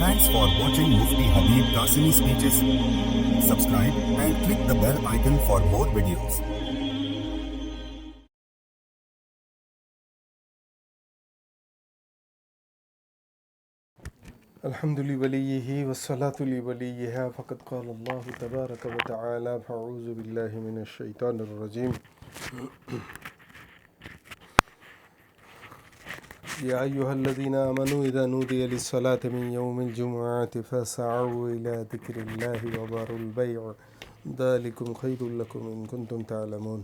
Thanks for watching Mufti Habib Qasimi speeches. Subscribe and click the bell icon for more videos. الحمد لوليه والصلاة لوليها فقد قال الله تبارك وتعالى فأعوذ بالله من الشيطان الرجيم يا أيها الذين آمنوا إذا نودي للصلاة من يوم الجمعة فاسعوا إلى ذكر الله وذروا البيع ذلكم خير لكم إن كنتم تعلمون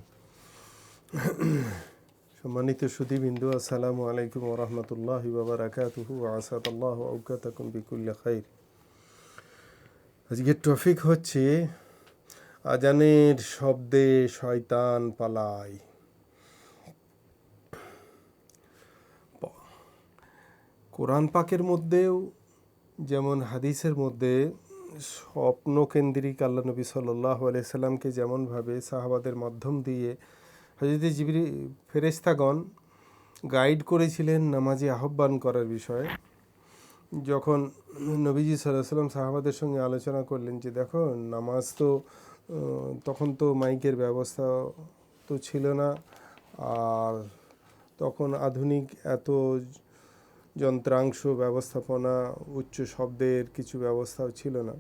সম্মানিত সুদীবিন্দু আসসালামু আলাইকুম ওরহমতুল্লাহ বাবরাকাতুহু আসাদাল্লাহ আউকাতাকুম বিকুল্লা খাইর আজকের topic হচ্ছে আজানের শব্দে শয়তান পালায় কোরআন পাকের মধ্যেও, যেমন হাদিসের মধ্যে স্বপ্ন কেন্দ্রিক আল্লাহ নবী সাল্লাহ আলাইসাল্লামকে যেমনভাবে সাহাবাদের মাধ্যম দিয়ে হজরত জিবরি ফেরেস্তাগণ গাইড করেছিলেন নামাজে আহ্বান করার বিষয়ে, যখন নবীজি সাল্লাহ সাল্লাম সাহাবাদের সঙ্গে আলোচনা করলেন যে দেখো, নামাজ তো তখন তো মাইকের ব্যবস্থা তো ছিল না, আর তখন আধুনিক এত যন্ত্রাংশ, ব্যবস্থাপনা, উচ্চ শব্দের কিছু ব্যবস্থাও ছিল না।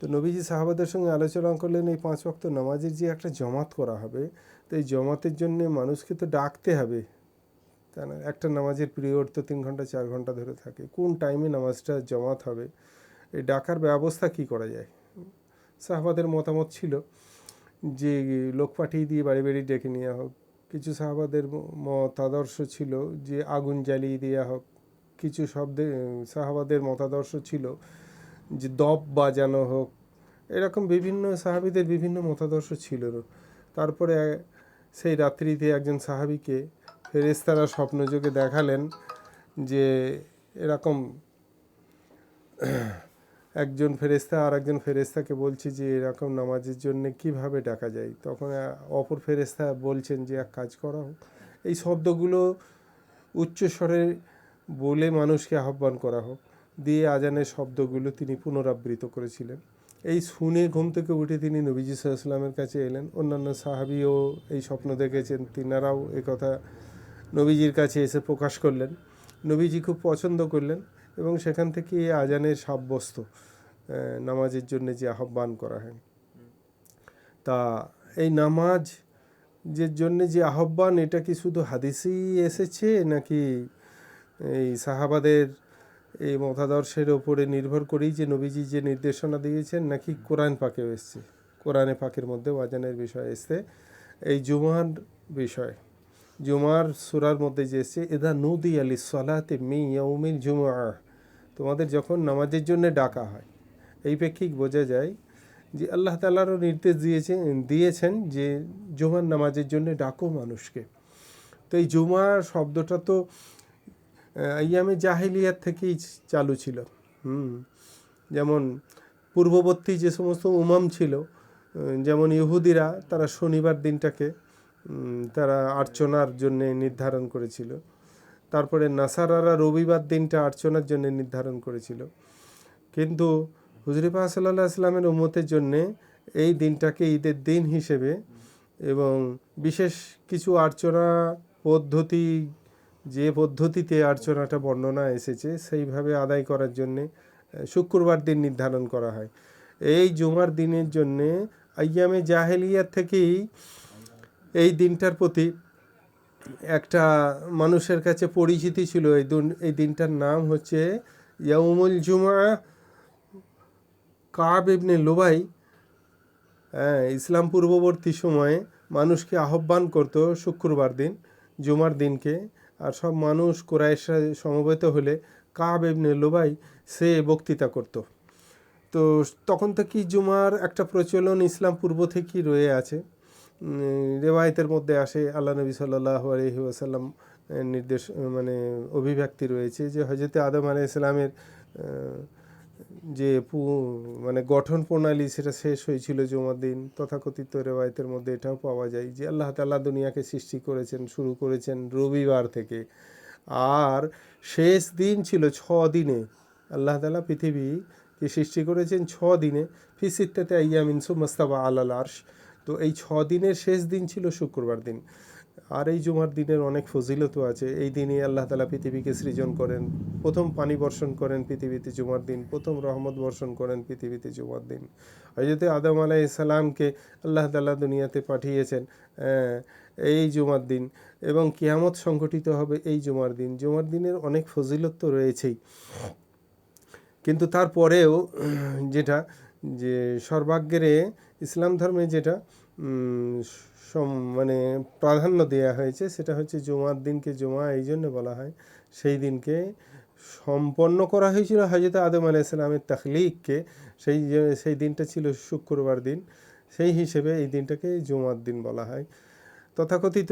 তো নবীজি সাহাবাদের সঙ্গে আলোচনা করলেন, এই পাঁচ ওয়াক্ত নামাজের যে একটা জমাত করা হবে, তো এই জমাতের জন্য মানুষকে তো ডাকতে হবে। তাই না একটা নামাজের পিরিয়ড তো তিন ঘণ্টা, চার ঘণ্টা ধরে থাকে। কোন টাইমে নামাজটা, জমাত হবে? এই ডাকার ব্যবস্থা কি করা যায়? সাহাবাদের মতামত ছিল যে, লোক পাঠিয়ে দিয়ে বাড়ি বাড়ি ডেকে নেওয়া হোক। কিছু সাহাবাদের মতাদর্শ ছিল যে, আগুন জ্বালিয়ে দেওয়া হোক। কিছু শব্দে, সাহাবাদের মতাদর্শ ছিল যে দপ বাজানো হোক, এরকম বিভিন্ন সাহাবিদের বিভিন্ন মতাদর্শ ছিল। তারপরে সেই রাত্রিতে একজন সাহাবিকে ফেরেস্তারা স্বপ্নযোগে দেখালেন যে এরকম একজন ফেরেস্তা আর একজন ফেরেস্তাকে বলছে যে এরকম নামাজের জন্য কীভাবে ডাকা যায়? তখন অপর ফেরেস্তা বলছেন যে এক কাজ করা হোক এই শব্দগুলো উচ্চস্বরে বলে মানুষকে আহ্বান করা হোক। দিয়ে আজানের শব্দগুলো তিনি পুনরাবৃত করেছিলেন। এই শুনে ঘুম থেকে উঠে তিনি নবীজি সাল্লামের কাছে এলেন। অন্যান্য সাহাবিও এই স্বপ্ন দেখেছেন। তিনারাও কথা নবীজির কাছে এসে প্রকাশ করলেন। নবীজি খুব পছন্দ করলেন এবং সেখান থেকে এই আজানের সাব্যস্ত নামাজের জন্য যে আহ্বান করা হয়। তা এই নামাজ যে জন্য যে আহ্বান, এটা কি শুধু হাদিসেই এসেছে নাকি এই সাহাবাদের এই মতাদর্শের ওপরে নির্ভর করেই যে নবীজি যে নির্দেশনা দিয়েছেন, নাকি কোরআন পাকেও এসছে। কোরআনে পাকের মধ্যে আজানের বিষয় এসছে। এই জুমার বিষয়, জুমার সুরার মধ্যে যে এসছে এদা নদী আলি সলাতে মি ইয়ৌমিল জুমা তোমাদের যখন নামাজের জন্য ডাকা হয়, এই প্রেক্ষিক বোঝা যায় যে আল্লাহ তালারও নির্দেশ দিয়েছেন দিয়েছেন যে জুমার নামাজের জন্য ডাকো মানুষকে। তো এই জুমা শব্দটা তো ইয়ামে জাহিলিয়াত থেকেই চালু ছিল। হুম, যেমন পূর্ববর্তী যে সমস্ত উমাম ছিল যেমন ইহুদিরা তারা শনিবার দিনটাকে তারা আর্চনার জন্য নির্ধারণ করেছিল। তারপরে নাসারারা রবিবার দিনটা আর্চনার জন্য নির্ধারণ করেছিল। কিন্তু হুজরিফা সাল্লাহ আসলামের উম্মতের জন্যে এই দিনটাকে ঈদের দিন হিসেবে এবং বিশেষ কিছু আর্চনা পদ্ধতি যে পদ্ধতিতে আর্চনাটা বর্ণনা এসেছে, সেইভাবে আদায় করার জন্যে শুক্রবার দিন নির্ধারণ করা হয়। এই জুমার দিনের জন্যে আইয়ামে জাহেলিয়ার থেকেই এই দিনটার প্রতি একটা মানুষের কাছে পরিচিতি ছিল। এই এই দিনটার নাম হচ্ছে ইয়ামুল জুমা কাব ইবনে লোবাই হ্যাঁ ইসলাম পূর্ববর্তী সময়ে মানুষকে আহ্বান করতো শুক্রবার দিন, জুমার দিনকে। আর সব মানুষ কোরাইশরা সমবেত হলে কাব এমনি লোবাই সে বক্তৃতা করত। তো তখন থেকেই জুমার একটা প্রচলন ইসলাম পূর্ব থেকেই রয়ে আছে। রেওয়ায়তের মধ্যে আসে আল্লাহ নবী সাল্লাহ আলহি আসাল্লাম নির্দেশ মানে অভিব্যক্তি রয়েছে যে হজরতে আদম আলাই ইসলামের যে মানে গঠন প্রণালী সেটা শেষ হয়েছিল জুমার দিন, তথাকথিত রেওয়ায়তের মধ্যে এটাও পাওয়া যায় যে আল্লাহ তাল্লাহ দুনিয়াকে সৃষ্টি করেছেন, শুরু করেছেন রবিবার থেকে। আর শেষ দিন ছিল ছ দিনে। আল্লাহ তালা পৃথিবীকে সৃষ্টি করেছেন ছ দিনে। ফিসিত্তাতে আইয়ামিন সুমাস্তাবা আল্লাহ আর্শ। তো এই ছ দিনের শেষ দিন ছিল শুক্রবার দিন। আর এই জুমার দিনের অনেক ফজিলতও আছে। এই দিনে আল্লাহ তালা পৃথিবীকে সৃজন করেন। প্রথম পানি বর্ষণ করেন পৃথিবীতে জুমার দিন। প্রথম রহমত বর্ষণ করেন পৃথিবীতে জুমার দিন। হজরত আদম আলাহ ইসালামকে আল্লাহ তালা দুনিয়াতে পাঠিয়েছেন এই জুমার দিন। এবং কিয়ামত সংঘটিত হবে এই জুমার দিন। জুমার দিনের অনেক ফজিলত তো রয়েছেই। কিন্তু তারপরেও যেটা, যে সর্বাগ্রে ইসলাম ধর্মে যেটা মানে প্রাধান্য দেয়া হয়েছে, সেটা হচ্ছে জুমার দিনকে জুমা এই জন্য বলা হয়। সেই দিনকে সম্পন্ন করা হয়েছিল হজরত আদম আলাইসালামের তাখলিককে। সেই সেই দিনটা ছিল শুক্রবার দিন। সেই হিসেবে এই দিনটাকে জুমার দিন বলা হয়। তথাকথিত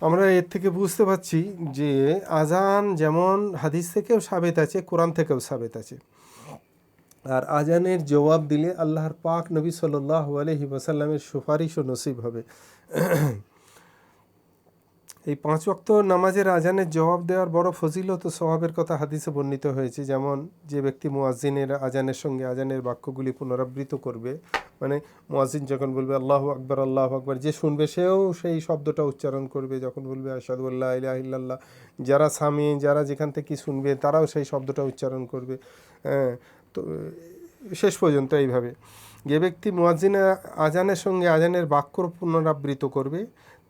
আমরা এর থেকে বুঝতে পারছি যে আজান যেমন হাদিস থেকেও সাবেত আছে, কোরআন থেকেও সাবেত আছে। আর আজানের জবাব দিলে আল্লাহর পাক নবী সাল্লাহ আলহি ওয়াসাল্লামের সুপারিশও নসিব হবে। এই পাঁচ ওয়াক্ত নামাজের আজানের জবাব দেওয়ার বড় ফজিলত ও স্বভাবের কথা হাদিসে বর্ণিত হয়েছে, যেমন যে ব্যক্তি মুয়াজ্জিনের আজানের সঙ্গে আজানের বাক্যগুলি পুনরাবৃত্ত করবে মানে মুয়াজ্জিন যখন বলবে আল্লাহ আকবর আল্লাহ আকবর, যে শুনবে সেও সেই শব্দটা উচ্চারণ করবে, যখন বলবে আসাদুল্লাহ ইলাহিল্লাহ যারা স্বামী যারা যেখান থেকে শুনবে তারাও সেই শব্দটা উচ্চারণ করবে। হ্যাঁ তো, শেষ পর্যন্ত এইভাবে। যে ব্যক্তি মুয়াজ্জিনে আজানের সঙ্গে আজানের বাক্য পুনরাবৃত করবে,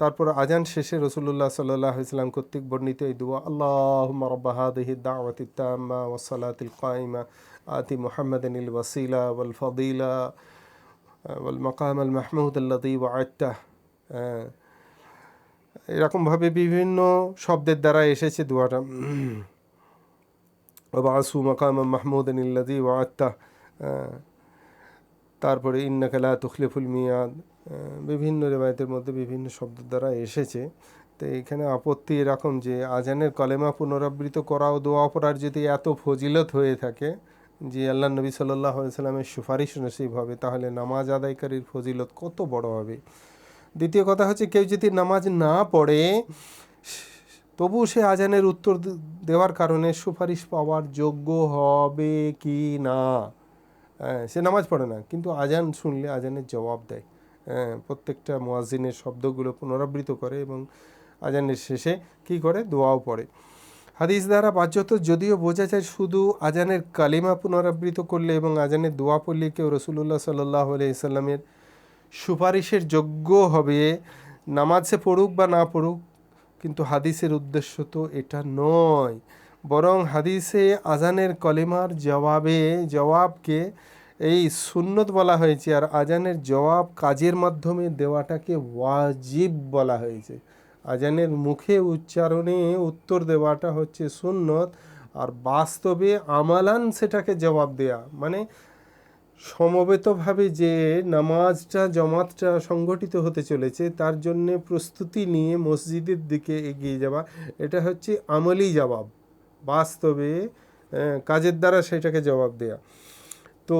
তারপর আজান শেষে রসুল্লাহ সাল্লাহ ইসলাম কর্তৃক বর্ণিত এই দুয়া আল্লাহ রব্বাহাদিহি দাওয়াতি তাম্মা ওয়াসালাতিল কাইমা আতি মুহাম্মাদিনিল ওয়াসিলা ওয়াল ফদিলা ওয়াল মাকাম আল মাহমুদ আল্লাদি ওয়াত্তা এরকমভাবে বিভিন্ন শব্দের দ্বারা এসেছে দোয়াটা। ওবাসু মাকাম মাহমুদ ইল্লাদি ওয়াত্তা তারপরে ইন্নাকালা তুখলিফুল মিয়াদ। বিভিন্ন রেবায়তের মধ্যে বিভিন্ন শব্দ দ্বারা এসেছে। তো এখানে আপত্তি এরকম যে আজানের কলেমা পুনরাবৃত্ত করা ও দোয়া পড়ার যদি এত ফজিলত হয়ে থাকে যে আল্লাহ নবী সাল্লাহ সাল্লামের সুপারিশ নসিব হবে, তাহলে নামাজ আদায়কারীর ফজিলত কত বড় হবে? দ্বিতীয় কথা হচ্ছে, কেউ যদি নামাজ না পড়ে তবু সে আজানের উত্তর দেওয়ার কারণে সুপারিশ পাওয়ার যোগ্য হবে কি না? সে নামাজ পড়ে না, কিন্তু আজান শুনলে আজানের জবাব দেয়। প্রত্যেকটা মোয়াজিনের শব্দগুলো পুনরাবৃত্ত করে এবং আজানের শেষে কি করে? দোয়াও পড়ে। হাদিস দ্বারা বাহ্যত যদিও বোঝা যায় শুধু আজানের কালিমা পুনরাবৃত্ত করলে এবং আজানের দোয়া পড়লে কেউ রসুল্লাহ সাল্লাহ আলাইসাল্লামের সুপারিশের যোগ্য হবে। নামাজ পড়ুক বা না পড়ুক কিন্তু হাদিসের উদ্দেশ্য তো এটা নয়। বরং হাদিসে আজানের কলেমার জবাবে, জবাবকে এই সুন্নত বলা হয়েছে আর আজানের জবাব কাজের মাধ্যমে দেওয়াটাকে ওয়াজিব বলা হয়েছে। আজানের মুখে উচ্চারণে উত্তর দেওয়াটা হচ্ছে সুন্নত আর বাস্তবে আমালান সেটাকে জবাব দেয়া। মানে সমবেতভাবে যে নামাজটা, জমাতটা সংগঠিত হতে চলেছে, তার জন্যে প্রস্তুতি নিয়ে মসজিদের দিকে এগিয়ে যাওয়া, এটা হচ্ছে আমলি জবাব। বাস্তবে কাজের দ্বারা সেটাকে জবাব দেয়া। তো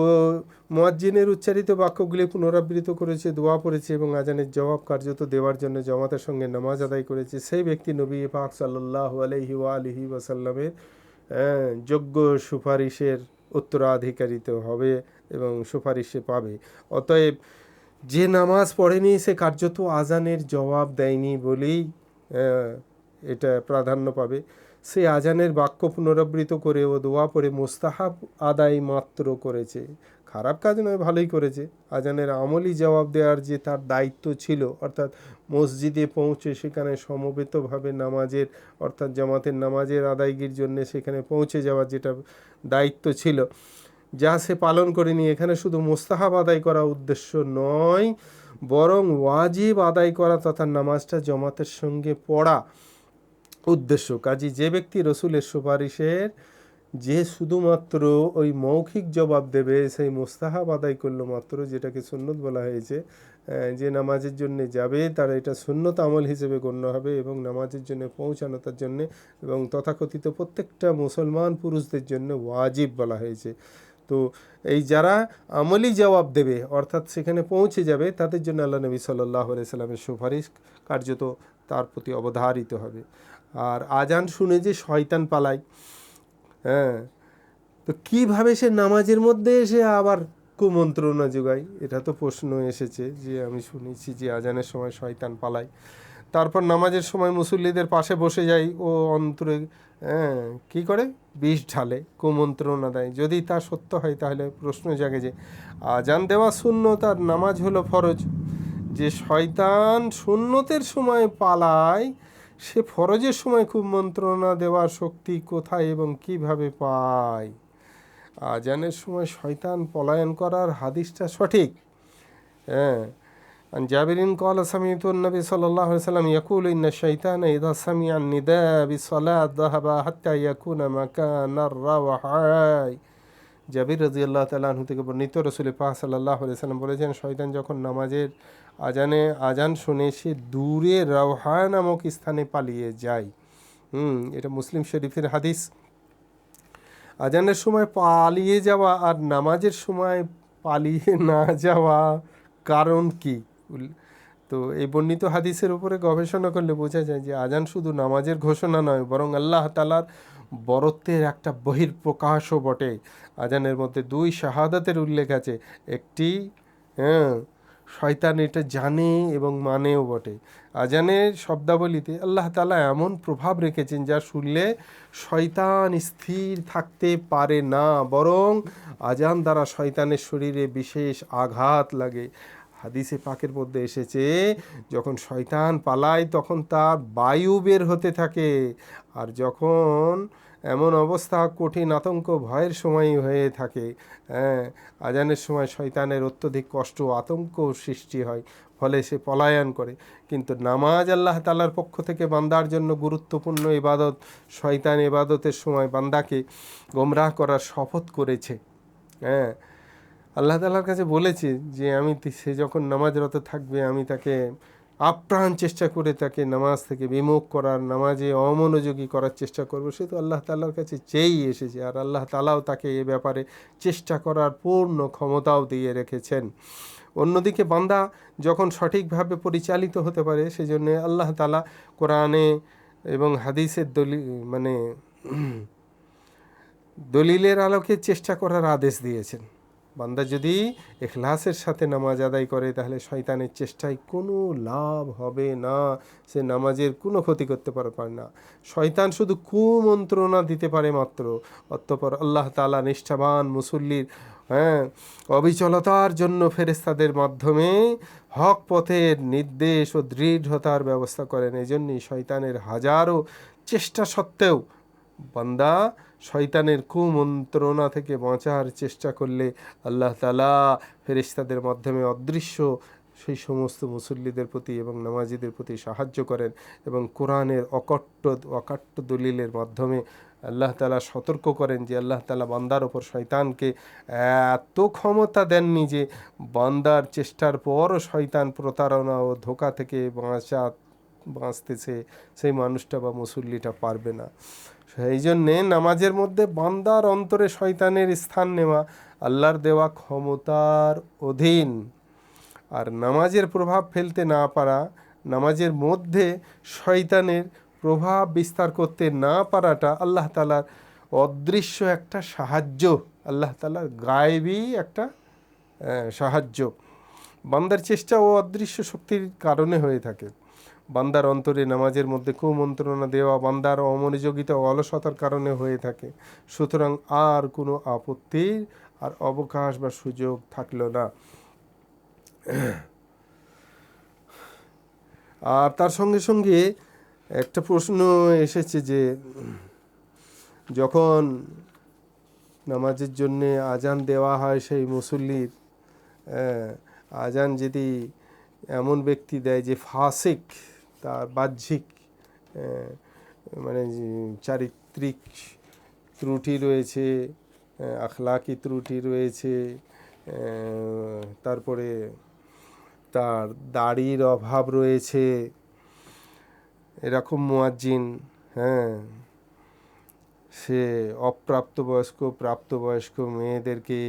মোয়াজ্জিনের উচ্চারিত বাক্যগুলি পুনরাবৃত্ত করেছে, দোয়া পড়েছে এবং আজানের জবাব কার্যত দেওয়ার জন্য জমাতের সঙ্গে নামাজ আদায় করেছে। সেই ব্যক্তি নবী পাক সাল্লাহ আলহি আলহি ওয়াসাল্লামের যোগ্য সুপারিশের উত্তরাধিকারিত হবে। এবং সুপারিশে পাবে। অতএব যে নামাজ পড়েনি, সে কার্যত আজানের জবাব দেয়নি বলেই এটা প্রাধান্য পাবে। সে আজানের বাক্য পুনরাবৃত্ত করে ও দোয়া পড়ে মোস্তাহাব আদায় মাত্র করেছে। খারাপ কাজ নয়, ভালোই করেছে। আজানের আমলি জবাব দেওয়ার যে তার দায়িত্ব ছিল, অর্থাৎ মসজিদে পৌঁছে সেখানে সমবেতভাবে নামাজের, অর্থাৎ জামাতের নামাজের আদায়গির জন্য সেখানে পৌঁছে যাওয়ার যেটা দায়িত্ব ছিল। যা সে পালন করেনি, এখানে শুধু মোস্তাহাব আদায় করা উদ্দেশ্য নয়, বরং ওয়াজিব আদায় করা তথা নামাজটা জমাতের সঙ্গে পড়া উদ্দেশ্য। কাজী যে ব্যক্তি রসুলের সুপারিশের যে শুধুমাত্র ওই মৌখিক জবাব দেবে, সেই মোস্তাহাব আদায় করল মাত্র, যেটাকে সুন্নত বলা হয়েছে যে নামাজের জন্য যাবে, তার এটা সুন্নত আমল হিসেবে গণ্য হবে এবং নামাজের জন্য পৌঁছানো তার জন্য এবং তথাকথিত প্রত্যেকটা মুসলমান পুরুষদের জন্য ওয়াজিব বলা হয়েছে। তো এই যারা আমলি জবাব দেবে, অর্থাৎ সেখানে পৌঁছে যাবে, তাদের জন্য আল্লাহ নবী সাল্লাহ সাল্লামের সুপারিশ কার্যত তার প্রতি অবধারিত হবে। আর আজান শুনে যে শয়তান পালায় হ্যাঁ তো কীভাবে সে নামাজের মধ্যে এসে আবার কুমন্ত্রণা যোগায়? এটা তো প্রশ্ন এসেছে যে আমি শুনেছি যে আজানের সময় শয়তান পালায়। তারপর নামাজের সময় মুসল্লিদের পাশে বসে যাই ও অন্তরে হ্যাঁ কী করে? বিষ ঢালে কুমন্ত্রণা দেয়। যদি তা সত্য হয়, তাহলে প্রশ্ন জাগে যে, আজান দেওয়া শূন্য তার নামাজ হলো ফরজ। যে শয়তান শূন্যতের সময় পালায়, সে ফরজের সময় খুব মন্ত্রণা দেওয়ার শক্তি কোথায় এবং কীভাবে পায়? আজানের সময় শয়তান পলায়ন করার হাদিসটা সঠিক। হ্যাঁ عن جابر قال سمعت النبي صلى الله عليه وسلم يقول إن الشيطان إذا سمع النداء بالصلاة ذهب حتى يكون مكان الروحاء জাবির রাজি আল্লাহ তালাহু থেকে বর্ণিত রসুল পাহ সাল্লাহ সাল্লাম বলেছেন শয়তান যখন নামাজের আজানে আজান শুনে সে দূরে রাওহা নামক স্থানে পালিয়ে যায় হুম এটা মুসলিম শরীফের হাদিস আজানের সময় পালিয়ে যাওয়া আর নামাজের সময় পালিয়ে না যাওয়া কারণ কি উল- তো এই বর্ণিত হাদিসের উপরে গবেষণা করলে বোঝা যায় যে আজান শুধু নামাজের ঘোষণা নয়, বরং আল্লাহ তালার বরত্বের একটা বহির্প্রকাশও বটে। আজানের মধ্যে দুই শাহাদাতের উল্লেখ আছে, একটি হ্যাঁ শয়তান এটা জানে এবং মানেও বটে। আজানের শব্দাবলিতে আল্লাহ তালা এমন প্রভাব রেখেছেন যা শুনলে শয়তান স্থির থাকতে পারে না, বরং আজান দ্বারা শয়তানের শরীরে বিশেষ আঘাত লাগে। হাদিসে পাকের মধ্যে এসেছে, যখন শয়তান পালায় তখন তার বায়ু বের হতে থাকে আর যখন এমন অবস্থা, কঠিন আতঙ্ক, ভয়ের সময় হয়ে থাকে হ্যাঁ আজানের সময় শয়তানের অত্যধিক কষ্ট, আতঙ্ক সৃষ্টি হয়, ফলে সে পলায়ন করে। কিন্তু নামাজ আল্লাহ তালার পক্ষ থেকে বান্দার জন্য গুরুত্বপূর্ণ ইবাদত, শয়তান ইবাদতের সময় বান্দাকে গোমরাহ করার শপথ করেছে হ্যাঁ। আল্লাহ তালার কাছে বলেছে যে আমি সে যখন নামাজরত থাকবে, আমি তাকে আপ্রাণ চেষ্টা করে তাকে নামাজ থেকে বিমুখ করার, নামাজে অমনোযোগী করার চেষ্টা করব। সে তো আল্লাহ তাল্লার কাছে চেয়েই এসেছে আর আল্লাহ তালাও তাকে এ ব্যাপারে চেষ্টা করার পূর্ণ ক্ষমতাও দিয়ে রেখেছেন। অন্যদিকে বান্দা যখন সঠিকভাবে পরিচালিত হতে পারে, সেজন্য আল্লাহ তালা কোরআনে এবং হাদিসের দলি মানে দলিলের আলোকে চেষ্টা করার আদেশ দিয়েছেন। বান্দা যদি এখলাসের সাথে নামাজ আদায় করে, তাহলে শয়তানের চেষ্টায় কোনো লাভ হবে না। সে নামাজের কোনো ক্ষতি করতে পারবে না। শয়তান শুধু কুমন্ত্রণা দিতে পারে মাত্র। অতঃপর আল্লাহ তালা নিষ্ঠাবান মুসল্লির হ্যাঁ অবিচলতার জন্য ফেরেস্তাদের মাধ্যমে হক পথের নির্দেশ ও দৃঢ়তার ব্যবস্থা করেন। এজন্যই শয়তানের হাজারো চেষ্টা সত্ত্বেও বান্দা শয়তানের কুমন্ত্রণা থেকে বাঁচার চেষ্টা করলে আল্লাহ তালা ফেরিস্তাদের মাধ্যমে অদৃশ্য সেই সমস্ত মুসল্লিদের প্রতি এবং নামাজিদের প্রতি সাহায্য করেন এবং কোরআনের অকট্ট অকাট্য দলিলের মাধ্যমে আল্লাহ তালা সতর্ক করেন যে আল্লাহ তালা বান্দার ওপর শয়তানকে এত ক্ষমতা দেননি যে বান্দার চেষ্টার পরও শয়তান প্রতারণা ও ধোকা থেকে বাঁচা, বাঁচতেছে, সেই মানুষটা বা মুসল্লিটা পারবে না। সেই জন্যে নামাজের মধ্যে বান্দার অন্তরে শয়তানের স্থান নেওয়া আল্লাহর দেওয়া ক্ষমতার অধীন। আর নামাজের প্রভাব ফেলতে না পারা, নামাজের মধ্যে শয়তানের প্রভাব বিস্তার করতে না পারাটা আল্লাহ তালার অদৃশ্য একটা সাহায্য, আল্লাহ তালার গায়েবী একটা সাহায্য। বান্দার চেষ্টা ও অদৃশ্য শক্তির কারণে হয়ে থাকে। বান্দার অন্তরে নামাজের মধ্যে কুমন্ত্রণা দেওয়া, বান্দার অমনোযোগিতা অলসতার কারণে হয়ে থাকে। সুতরাং আর কোনো আপত্তির আর অবকাশ বা সুযোগ থাকল না। আর তার সঙ্গে সঙ্গে একটা প্রশ্ন এসেছে যে, যখন নামাজের জন্যে আজান দেওয়া হয় সেই মুসল্লির আজান যদি এমন ব্যক্তি দেয় যে ফাসিক তার বাহ্যিক মানে চারিত্রিক ত্রুটি রয়েছে আখলাকি ত্রুটি রয়েছে তারপরে তার দাড়ির অভাব রয়েছে। এরকম মুয়াজ্জিন হ্যাঁ সে অপ্রাপ্তবয়স্ক, প্রাপ্তবয়স্ক মেয়েদেরকে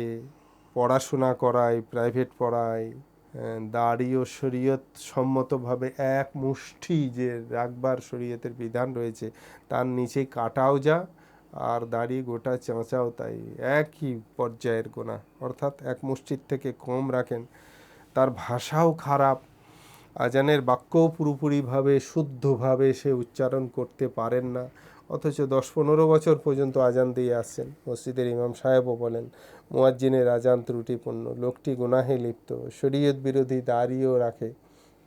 পড়াশোনা করায় প্রাইভেট পড়ায়। দাড়ি ও শরীয়ত সম্মতভাবে এক মুষ্টি যে রাখবার শরীয়তের বিধান রয়েছে, তার নিচে কাটাও যা আর দাড়ি গোটা চাঁচাও তাই। একই পর্যায়ের গোনা, অর্থাৎ এক মুষ্টির থেকে কম রাখেন। তার ভাষাও খারাপ আজানের বাক্যও পুরোপুরিভাবে, শুদ্ধভাবে সে উচ্চারণ করতে পারেন না। অথচ দশ পনেরো বছর পর্যন্ত আজান দিয়ে আসছেন। মসজিদের ইমাম সাহেবও বলেন, মুয়াজ্জিনের আজান ত্রুটিপূর্ণ, লোকটি গুনাহে লিপ্ত, শরীয়ত বিরোধী দাঁড়িয়েও রাখে।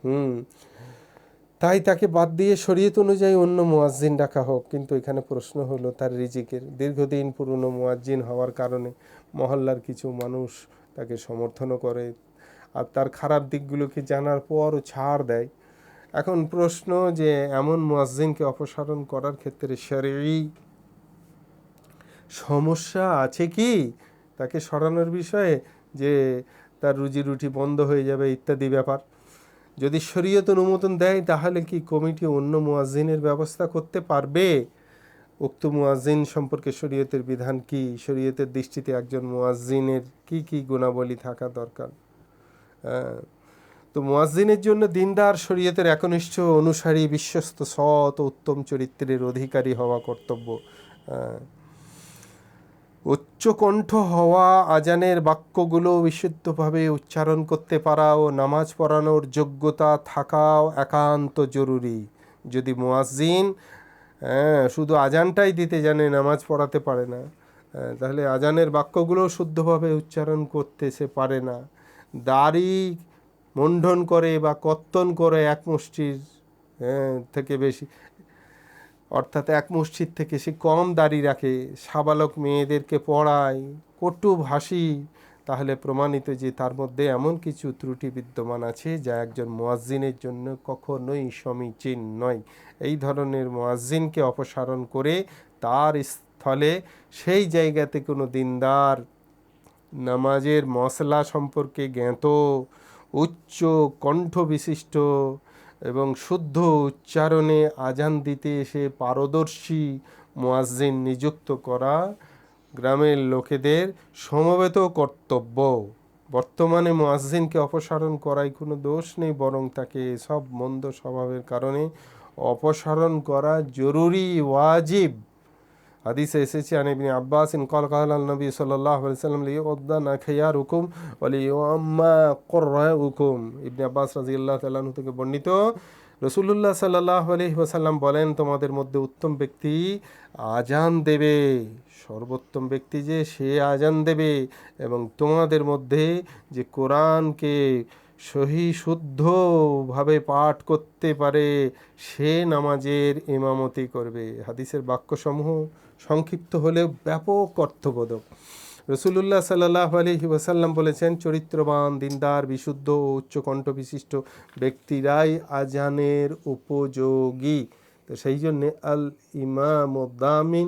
হুম, তাই তাকে বাদ দিয়ে শরীয়ত অনুযায়ী অন্য মুয়াজ্জিন ডাকা হোক। কিন্তু এখানে প্রশ্ন হলো তার রিজিকের। দীর্ঘদিন পুরনো মুয়াজ্জিন হওয়ার কারণে মহল্লার কিছু মানুষ তাকে সমর্থনও করে আর তার খারাপ দিকগুলোকে জানার পরও ছাড় দেয়। এখন প্রশ্ন যে, এমন মুয়াজ্জিনকে অপসারণ করার ক্ষেত্রে শরী সমস্যা আছে কি? তাকে সরানোর বিষয়ে যে, তার রুজি রুটি বন্ধ হয়ে যাবে ইত্যাদি ব্যাপার। যদি শরীয়ত অনুমোদন দেয়, তাহলে কি কমিটি অন্য মুয়াজ্জিনের ব্যবস্থা করতে পারবে? উক্ত মুয়াজ্জিন সম্পর্কে শরীয়তের বিধান কি? শরীয়তের দৃষ্টিতে একজন মুয়াজ্জিনের কি কি গুণাবলী থাকা দরকার? তো মুয়াজ্জিনের জন্য দিনদার শরীয়তের একনিষ্ঠ অনুসারী বিশ্বস্ত সৎ উত্তম চরিত্রের অধিকারী হওয়া কর্তব্য। আহ, উচ্চকণ্ঠ হওয়া আজানের বাক্যগুলো বিশুদ্ধভাবে উচ্চারণ করতে পারা ও নামাজ পড়ানোর যোগ্যতা থাকাও একান্ত জরুরি। যদি মুয়াজ্জিন হ্যাঁ শুধু আজানটাই দিতে জানে নামাজ পড়াতে পারে না হ্যাঁ, তাহলে আজানের বাক্যগুলো শুদ্ধভাবে উচ্চারণ করতে সে পারে না। দাড়ি মণ্ডন করে বা কর্তন করে এক মুষ্টির থেকে বেশি, অর্থাৎ এক মসজিদ থেকে সে কম দাড়ি রাখে, সাবালক মেয়েদেরকে পড়ায়, কটু ভাষী, তাহলে প্রমাণিত যে তার মধ্যে এমন কিছু ত্রুটি বিদ্যমান আছে যা একজন মোয়াজ্জিনের জন্য কখনোই সমীচীন নয়। এই ধরনের মোয়াজ্জিনকে অপসারণ করে তার স্থলে সেই জায়গাতে কোনো দিনদার নামাজের মশলা সম্পর্কে জ্ঞাত, উচ্চ কণ্ঠ বিশিষ্ট এবং শুদ্ধ উচ্চারণে আজান দিতে এসে পারদর্শী মুয়াজ্জিন নিযুক্ত করা গ্রামের লোকেদের সমবেত কর্তব্য। বর্তমানে মুয়াজ্জিনকে অপসারণ করায় কোনো দোষ নেই, বরং তাকে সব মন্দ স্বভাবের কারণে অপসারণ করা জরুরি, ওয়াজিব। হাদিসে এসেছে আনিবিন আব্বাস ইন কল কাহাল নবী সাল্লাল্লাহু আলাইহি সাল্লাম লি উদ্দানা খিয়ারুকুম অলি লি ইউম্মা কুররাউকুম ইবনে আব্বাস রাদিয়াল্লাহু তাল্লাহ থেকে বর্ণিত রসুল্লাহ সাল্লাহ আলহি ওসাল্লাম বলেন, তোমাদের মধ্যে উত্তম ব্যক্তি আজান দেবে। সর্বোত্তম ব্যক্তি যে, সে আজান দেবে। এবং তোমাদের মধ্যে যে কোরআনকে সহি শুদ্ধভাবে পাঠ করতে পারে, সে নামাজের ইমামতি করবে। হাদিসের বাক্যসমূহ সংক্ষিপ্ত হলেও ব্যাপক অর্থবোধক। রসুল্লাহ সাল্লাহ আলহি ওসাল্লাম বলেছেন, চরিত্রবান, দিনদার, বিশুদ্ধ ও উচ্চকণ্ঠ বিশিষ্ট ব্যক্তিরাই আজানের উপযোগী। তো সেই জন্যে আল ইমাম দামিন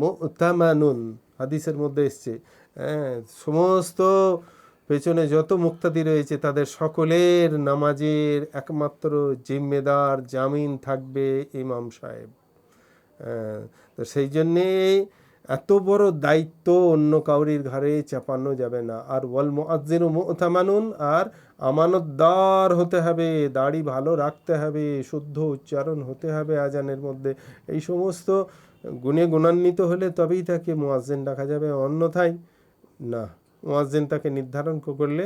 মুতামানুন হাদিসের মধ্যে এসছে হ্যাঁ সমস্ত পেছনে যত মুক্তাদি রয়েছে তাদের সকলের নামাজের একমাত্র জিম্মেদার জামিন থাকবে ইমাম সাহেব। তো সেই জন্যে এত বড় দায়িত্ব অন্য কাউরির ঘাড়ে চাপানো যাবে না। আর ওয়াল মুআজ্জিনু মুতামানুন, আর আমানতদার হতে হবে, দাড়ি ভালো রাখতে হবে, শুদ্ধ উচ্চারণ হতে হবে আজানের মধ্যে। এই সমস্ত গুণে গুণান্বিত হলে তবেই তাকে মুয়াজ্জিন রাখা যাবে, অন্যথায় না। মুয়াজ্জিন তাকে নির্ধারণ করলে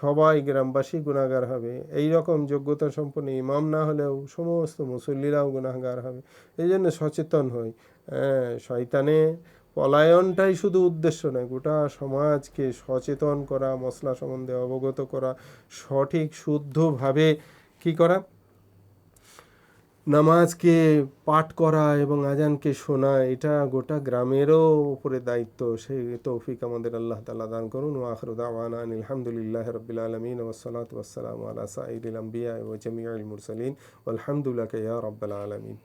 সবাই গ্রামবাসী গুণাগার হবে। এই রকম যোগ্যতা সম্পন্ন ইমাম না হলেও সমস্ত মুসল্লিরাও গুণাগার হবে। এই জন্য সচেতন হই। হ্যাঁ, শয়তানে পলায়নটাই শুধু উদ্দেশ্য নয় গোটা সমাজকে সচেতন করা মশলা সম্বন্ধে অবগত করা সঠিক শুদ্ধভাবে কি করা? নামাজকে পাঠ করা এবং আজানকে শোনা, এটা গোটা গ্রামেরও উপরে দায়িত্ব। সেই তৌফিক আমাদের আল্লাহ তালা দান করুন। ও আখরুদ আওয়ানা আলহামদুলিল্লাহ রবিল আলমিন। ওসলাত ওসালাম আলা সাঈদ আম্বিয়া ও জমিয়া মুরসালিন। আলহামদুলিল্লাহ ইয়া রব্বাল আলমিন।